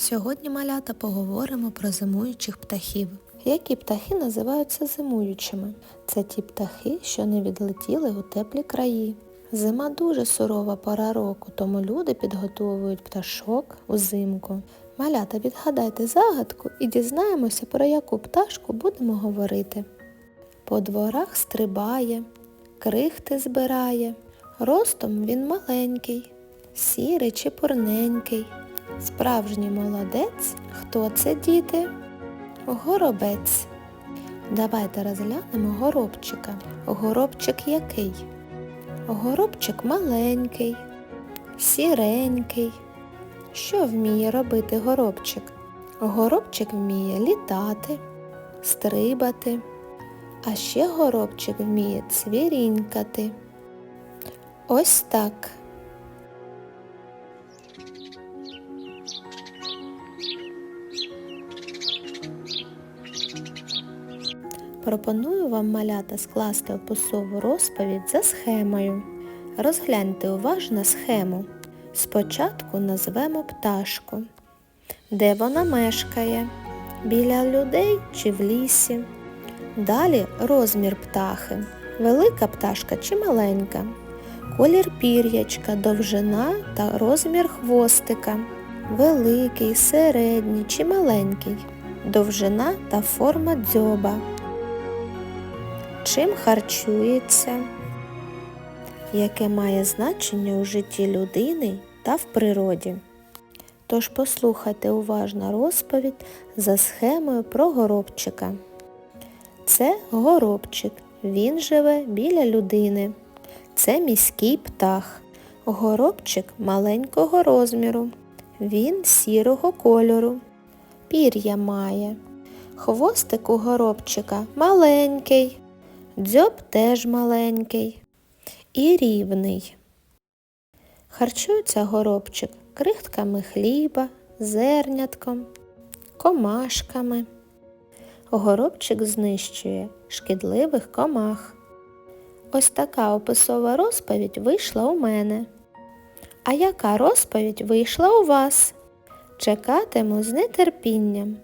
Сьогодні малята поговоримо про зимуючих птахів. Які птахи називаються зимуючими? Це ті птахи, що не відлетіли у теплі краї. Зима дуже сурова пора року, тому люди підготовують пташок узимку. Малята, відгадайте загадку і дізнаємося, про яку пташку будемо говорити. По дворах стрибає, крихти збирає, ростом він маленький, сірий чи пурненький. Справжній молодець, хто це діти? Горобець. Давайте розглянемо горобчика. Горобчик який? Горобчик маленький, сіренький. Що вміє робити горобчик? Горобчик вміє літати, стрибати, а ще горобчик вміє цвірінькати. Ось так. Пропоную вам малята скласти описову розповідь за схемою. Розгляньте уважно схему. Спочатку назвемо пташку. Де вона мешкає? Біля людей чи в лісі? Далі розмір птахи. Велика пташка чи маленька? Колір пір'ячка, довжина та розмір хвостика. Великий, середній чи маленький. Довжина та форма дзьоба. Чим харчується? Яке має значення у житті людини та в природі? Тож послухайте уважно розповідь за схемою про горобчика. Це горобчик. Він живе біля людини. Це міський птах. Горобчик маленького розміру. Він сірого кольору. Пір'я має. Хвостик у горобчика маленький. Дзьоб теж маленький і рівний. Харчується горобчик крихтками хліба, зернятком, комашками. Горобчик знищує шкідливих комах. Ось така описова розповідь вийшла у мене. А яка розповідь вийшла у вас? Чекатиму з нетерпінням.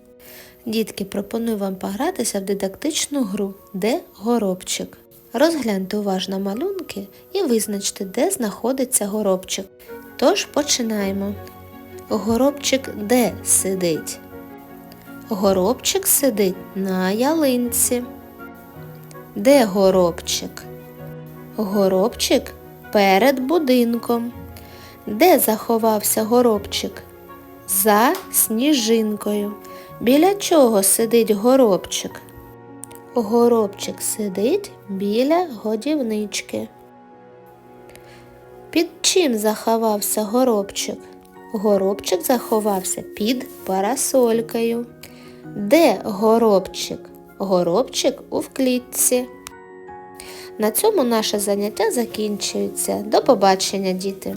Дітки, пропоную вам погратися в дидактичну гру Де горобчик. Розгляньте уважно малюнки і визначте, де знаходиться горобчик. Тож починаємо. Горобчик де сидить? Горобчик сидить на ялинці. Де горобчик? Горобчик перед будинком. Де заховався горобчик? За сніжинкою. Біля чого сидить горобчик? Горобчик сидить біля годівнички. Під чим заховався горобчик? Горобчик заховався під парасолькою. Де горобчик? Горобчик у вклітці. На цьому наше заняття закінчується. До побачення, діти!